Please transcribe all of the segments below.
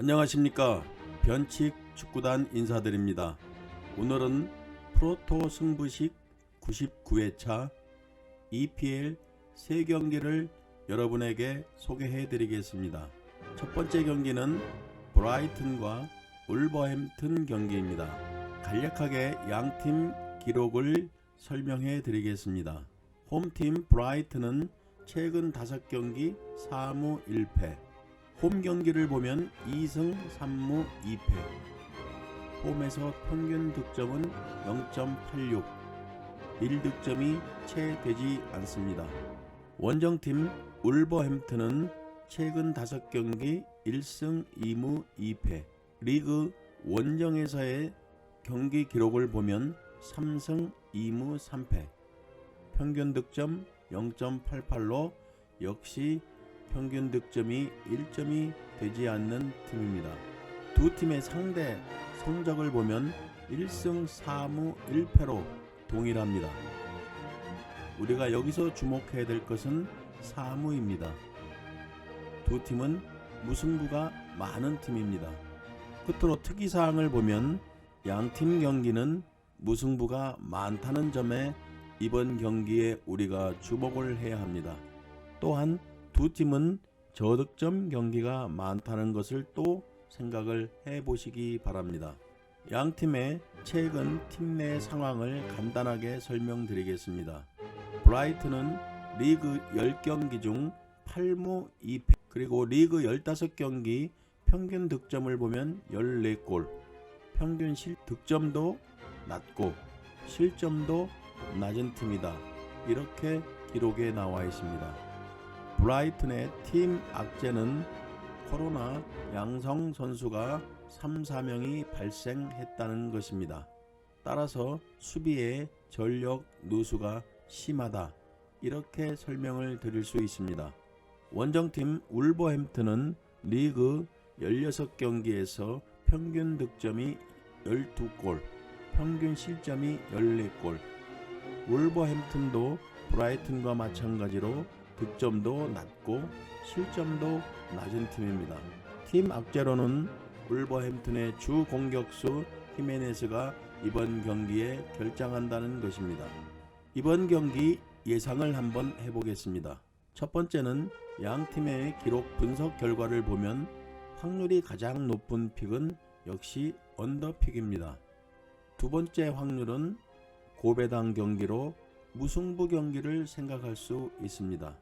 안녕하십니까 변칙 축구단 인사드립니다. 오늘은 프로토 승부식 99회차 EPL 세 경기를 여러분에게 소개해 드리겠습니다. 첫 번째 경기는 브라이튼과 울버햄튼 경기입니다. 간략하게 양팀 기록을 설명해 드리겠습니다. 홈팀 브라이튼은 최근 5경기 4무 1패 홈 경기를 보면 2승 3무 2패 홈에서 평균 득점은 0.86 1득점이 채 되지 않습니다. 원정팀 울버햄튼은 최근 5경기 1승 2무 2패 리그 원정에서의 경기 기록을 보면 3승 2무 3패 평균 득점 0.88로 역시 평균 득점이 1점이 되지 않는 팀입니다. 두 팀의 상대 성적을 보면 1승 4무 1패로 동일합니다. 우리가 여기서 주목해야 될 것은 사무입니다. 두 팀은 무승부가 많은 팀입니다. 끝으로 특이사항을 보면 양 팀 경기는 무승부가 많다는 점에 이번 경기에 우리가 주목을 해야 합니다. 또한 두 팀은 저득점 경기가 많다는 것을 또 생각을 해 보시기 바랍니다. 양 팀의 최근 팀 내 상황을 간단하게 설명드리겠습니다. 브라이튼은 리그 10경기 중 8무 2패 그리고 리그 15경기 평균 득점을 보면 14골 평균 실 득점도 낮고 실점도 낮은 팀이다. 이렇게 기록에 나와 있습니다. 브라이튼의 팀 악재는 코로나 양성 선수가 3, 4명이 발생했다는 것입니다. 따라서 수비의 전력 누수가 심하다. 이렇게 설명을 드릴 수 있습니다. 원정팀 울버햄튼은 리그 16경기에서 평균 득점이 12골, 평균 실점이 14골. 울버햄튼도 브라이튼과 마찬가지로 득점도 낮고 실점도 낮은 팀입니다. 팀 악재로는 울버햄튼의 주 공격수 히메네스가 이번 경기에 결장한다는 것입니다. 이번 경기 예상을 한번 해보겠습니다. 첫 번째는 양 팀의 기록 분석 결과를 보면 확률이 가장 높은 픽은 역시 언더픽입니다. 두 번째 확률은 고배당 경기로 무승부 경기를 생각할 수 있습니다.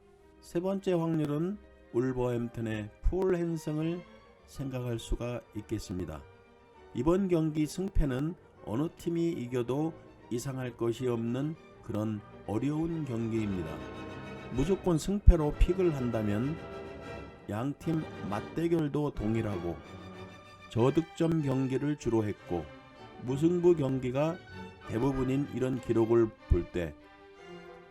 세 번째 확률은 울버햄튼의 풀 핸승을 생각할 수가 있겠습니다. 이번 경기 승패는 어느 팀이 이겨도 이상할 것이 없는 그런 어려운 경기입니다. 무조건 승패로 픽을 한다면 양팀 맞대결도 동일하고 저득점 경기를 주로 했고 무승부 경기가 대부분인 이런 기록을 볼 때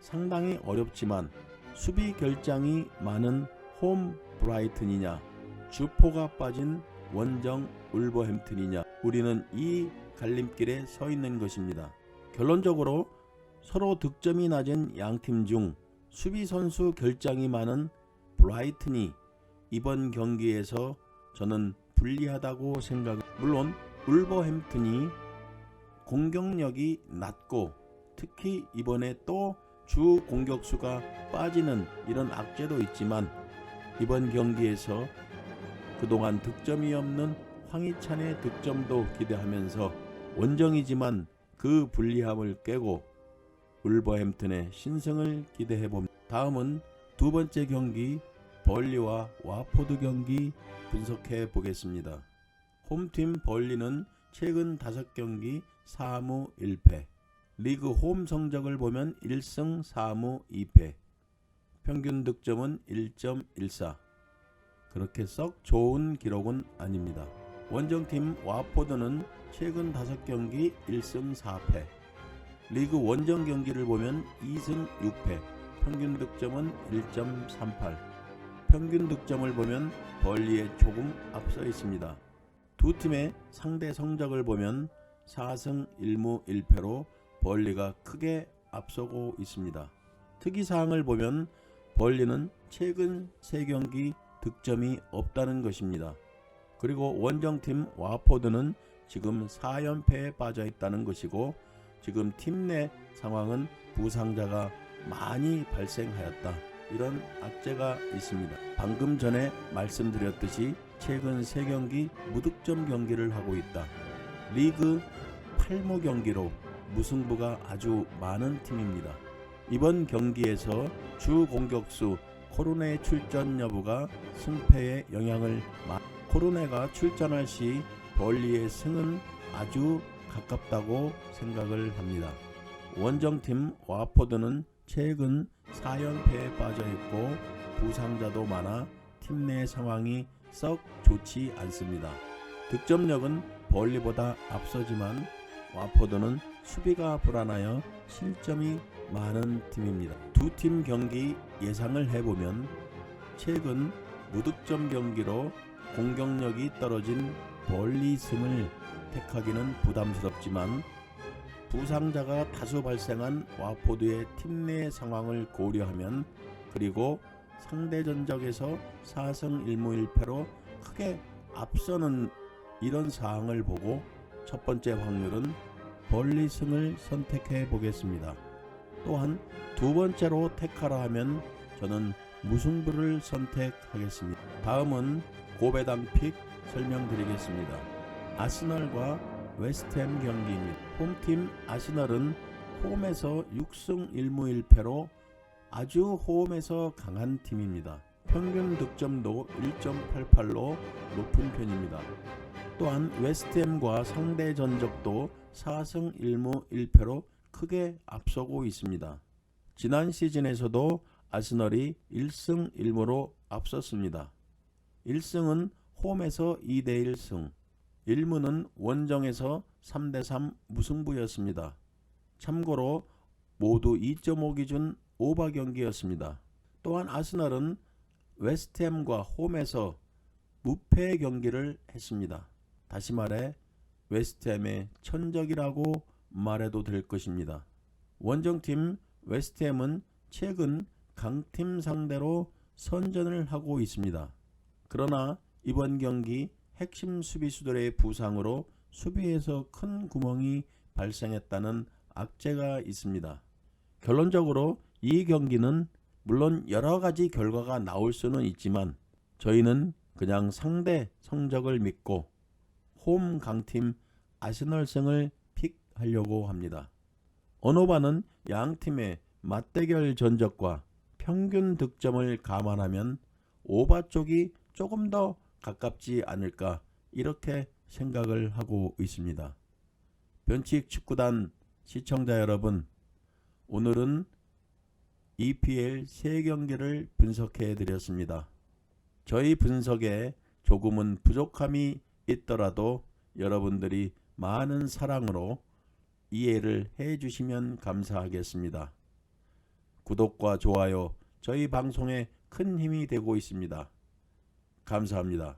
상당히 어렵지만 수비 결장이 많은 홈 브라이튼이냐 주포가 빠진 원정 울버햄튼이냐 우리는 이 갈림길에 서 있는 것입니다. 결론적으로 서로 득점이 낮은 양팀 중 수비 선수 결장이 많은 브라이튼이 이번 경기에서 저는 불리하다고 생각. 물론 울버햄튼이 공격력이 낮고 특히 이번에 또 주 공격수가 빠지는 이런 악재도 있지만 이번 경기에서 그동안 득점이 없는 황희찬의 득점도 기대하면서 원정이지만 그 불리함을 깨고 울버햄튼의 신승을 기대해 봅니다. 다음은 두 번째 경기 벌리와 와포드 경기 분석해 보겠습니다. 홈팀 벌리는 최근 5경기 4무 1패 리그 홈 성적을 보면 1승 4무 2패. 평균 득점은 1.14 그렇게 썩 좋은 기록은 아닙니다. 원정팀 와포드는 최근 5경기 1승 4패. 리그 원정 경기를 보면 2승 6패. 평균 득점은 1.38 평균 득점을 보면 벌리에 조금 앞서 있습니다. 두 팀의 상대 성적을 보면 4승 1무 1패로 벌리가 크게 앞서고 있습니다. 특이사항을 보면 벌리는 최근 3경기 득점이 없다는 것입니다. 그리고 원정팀 와포드는 지금 4연패에 빠져 있다는 것이고 지금 팀 내 상황은 부상자가 많이 발생하였다. 이런 악재가 있습니다. 방금 전에 말씀드렸듯이 최근 3경기 무득점 경기를 하고 있다. 리그 8무 경기로 무승부가 아주 많은 팀입니다. 이번 경기에서 주 공격수 코르네 출전 여부가 승패에 영향을 마... 코르네가 출전할 시 벌리의 승은 아주 가깝다고 생각을 합니다. 원정팀 와포드는 최근 4연패에 빠져 있고 부상자도 많아 팀 내 상황이 썩 좋지 않습니다. 득점력은 벌리보다 앞서지만 와포드는 수비가 불안하여 실점이 많은 팀입니다. 두 팀 경기 예상을 해보면 최근 무득점 경기로 공격력이 떨어진 벌리 승을 택하기는 부담스럽지만 부상자가 다수 발생한 와포드의 팀 내 상황을 고려하면 그리고 상대 전적에서 4승 1무 1패로 크게 앞서는 이런 사항을 보고 첫 번째 확률은 벌리 승을 선택해 보겠습니다. 또한 두 번째로 택하라 하면 저는 무승부를 선택하겠습니다. 다음은 고배당 픽 설명드리겠습니다. 아스널과 웨스트햄 경기입니다. 홈팀 아스널은 홈에서 6승 1무 1패로 아주 홈에서 강한 팀입니다. 평균 득점도 1.88로 높은 편입니다. 또한 웨스트햄과 상대 전적도 4승 1무 1패로 크게 앞서고 있습니다. 지난 시즌에서도 아스널이 1승 1무로 앞섰습니다. 1승은 홈에서 2대 1승, 1무는 원정에서 3대 3 무승부였습니다. 참고로 모두 2.5 기준 오바 경기였습니다. 또한 아스널은 웨스트햄과 홈에서 무패 경기를 했습니다. 다시 말해 웨스트햄의 천적이라고 말해도 될 것입니다. 원정팀 웨스트햄은 최근 강팀 상대로 선전을 하고 있습니다. 그러나 이번 경기 핵심 수비수들의 부상으로 수비에서 큰 구멍이 발생했다는 악재가 있습니다. 결론적으로 이 경기는 물론 여러 가지 결과가 나올 수는 있지만 저희는 그냥 상대 성적을 믿고 홈 강팀 아스널승을 픽하려고 합니다. 언어바는 양 팀의 맞대결 전적과 평균 득점을 감안하면 오바 쪽이 조금 더 가깝지 않을까 이렇게 생각을 하고 있습니다. 변칙 축구단 시청자 여러분, 오늘은 EPL 3경기를 분석해 드렸습니다. 저희 분석에 조금은 부족함이 있더라도 여러분들이 많은 사랑으로 이해를 해 주시면 감사하겠습니다. 구독과 좋아요 저희 방송에 큰 힘이 되고 있습니다. 감사합니다.